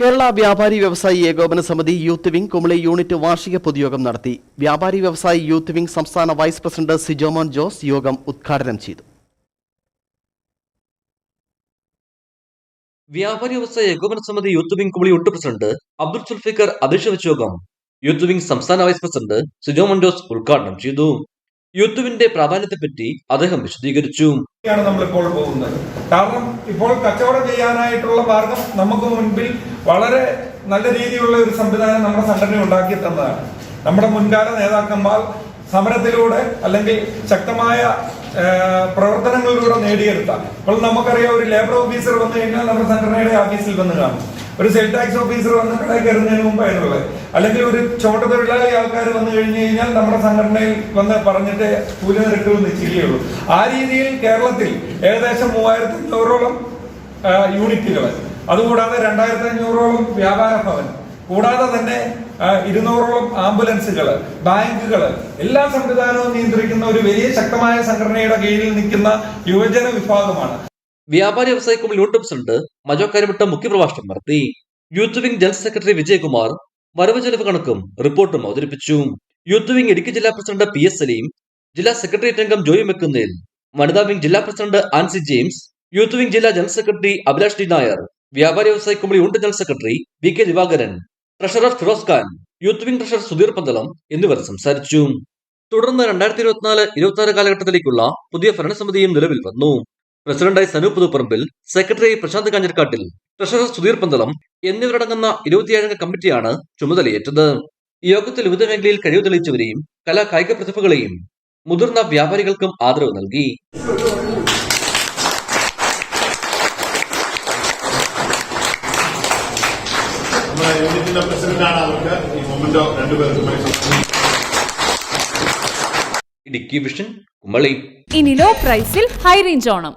കേരള വ്യാപാരി വ്യവസായി ഏകോപന സമിതി യൂത്ത് വിംഗ് കുമളി യൂണിറ്റ് വാർഷിക പൊതുയോഗം നടത്തി. വ്യാപാരി വ്യവസായി യൂത്ത് വിംഗ് സംസ്ഥാന വൈസ് പ്രസിഡന്റ് സിജോമോൻ ജോസ് യോഗം ഉദ്ഘാടനം ചെയ്തു. വ്യാപാരി വ്യവസായ ഏകോപന സമിതി യൂത്ത് വിംഗ് കുമളി യൂട്ട് പ്രസിഡന്റ് അബ്ദുൽ സുൽഫിക്കർ അധ്യക്ഷ വെച്ച യോഗം യൂത്ത് വിംഗ് സംസ്ഥാന വൈസ് പ്രസിഡന്റ് സിജോമോൻ ജോസ് ഉദ്ഘാടനം ചെയ്തു. യൂത്ത് വിന്റെ പ്രാധാന്യത്തെപ്പറ്റി അദ്ദേഹം വിശദീകരിച്ചു. നമ്മളിപ്പോൾ പോകുന്നത്. കാരണം ഇപ്പോൾ കച്ചവടം ചെയ്യാനായിട്ടുള്ള മാർഗം നമുക്ക് മുൻപിൽ വളരെ നല്ല രീതിയിലുള്ള ഒരു സംവിധാനം നമ്മുടെ സംഘടന ഉണ്ടാക്കി തന്നതാണ്. നമ്മുടെ മുൻകാല നേതാക്കന്മാർ സമരത്തിലൂടെ അല്ലെങ്കിൽ ശക്തമായ പ്രവർത്തനങ്ങളിലൂടെ നേടിയെടുത്ത. ഇപ്പോൾ നമുക്കറിയാം ഒരു ലേബർ ഓഫീസർ വന്നു കഴിഞ്ഞാൽ നമ്മുടെ സംഘടനയുടെ ഓഫീസിൽ വന്ന് കാണും. ഒരു സെൽ ടാക്സ് ഓഫീസർ വന്ന് കടയിൽ കയറുന്നതിന് മുമ്പായിട്ടുള്ളത്. അല്ലെങ്കിൽ ഒരു ചോട്ട തൊഴിലാളി ആൾക്കാർ വന്നു കഴിഞ്ഞു കഴിഞ്ഞാൽ നമ്മുടെ സംഘടനയിൽ വന്ന് പറഞ്ഞിട്ട് കൂലി നിരക്കുകൾ നിശ്ചയിക്കുകയുള്ളൂ ആ രീതിയിൽ കേരളത്തിൽ ഏകദേശം മൂവായിരത്തി അഞ്ഞൂറോളം യൂണിറ്റുകൾ. അതുകൂടാതെ രണ്ടായിരത്തി അഞ്ഞൂറോളം വ്യാപാര ഭവൻ. കൂടാതെ തന്നെ ഇരുന്നൂറോളം ആംബുലൻസുകൾ ബാങ്കുകൾ. എല്ലാ സംവിധാനവും നിയന്ത്രിക്കുന്ന ഒരു വലിയ ശക്തമായ സംഘടനയുടെ കീഴിൽ നിൽക്കുന്ന യുവജന വിഭാഗമാണ്. വ്യാപാരി വ്യവസായ കുമളി യൂണിറ്റ് പ്രസിഡന്റ് മജോ മുഖ്യപ്രഭാഷണം നടത്തി. Youth wing general secretary Vijayakumar വരവ് ചെലവ് കണക്കും റിപ്പോർട്ടും അവതരിപ്പിച്ചു. യൂത്ത് വിംഗ് ഇടുക്കി ജില്ലാ പ്രസിഡന്റ് പി എസ് സലീം ജില്ലാ സെക്രട്ടേറിയറ്റ് അംഗം ജോയി മെക്കുന്നേൽ വനിതാ വിംഗ് ജില്ലാ president Ancy James youth wing ജില്ലാ general secretary Abhilash D Nair വ്യാപാരി വ്യവസായ unit general secretary V K Divakaran treasurer Firoz Khan youth wing treasurer Sudheer Pandalam എന്നിവർ സംസാരിച്ചു. തുടർന്ന് രണ്ടായിരത്തി ഇരുപത്തിനാല് ഇരുപത്തി ആറ് കാലഘട്ടത്തിലേക്കുള്ള പുതിയ ഭരണസമിതിയും നിലവിൽ വന്നു. പ്രസിഡന്റായി സനൂപ് പുതുപ്പറമ്പിൽ സെക്രട്ടറി പ്രശാന്ത് കാഞ്ഞിരക്കാട്ടിൽ ട്രഷറർ സുധീർ പന്തളം എന്നിവരടങ്ങുന്ന ഇരുപത്തിയേഴംഗ കമ്മിറ്റിയാണ് ചുമതലയേറ്റത്. യോഗത്തിൽ വിവിധ മേഖലയിൽ കഴിവ് തെളിയിച്ചവരെയും കലാ കായിക പ്രതിഭകളെയും മുതിർന്ന വ്യാപാരികൾക്കും ആദരവ് നൽകി. നമ്മുടെ യൂണിറ്റിന്റെ പ്രസിഡന്റാണ് അവർക്ക്? ഈ മൊമെന്റോ രണ്ടുപേർക്കും പരിശോധിച്ചു ഇടുക്കി വിഷൻ കുമളി. ഇനി ലോ പ്രൈസിൽ ഹൈ റേഞ്ച് ഓണം.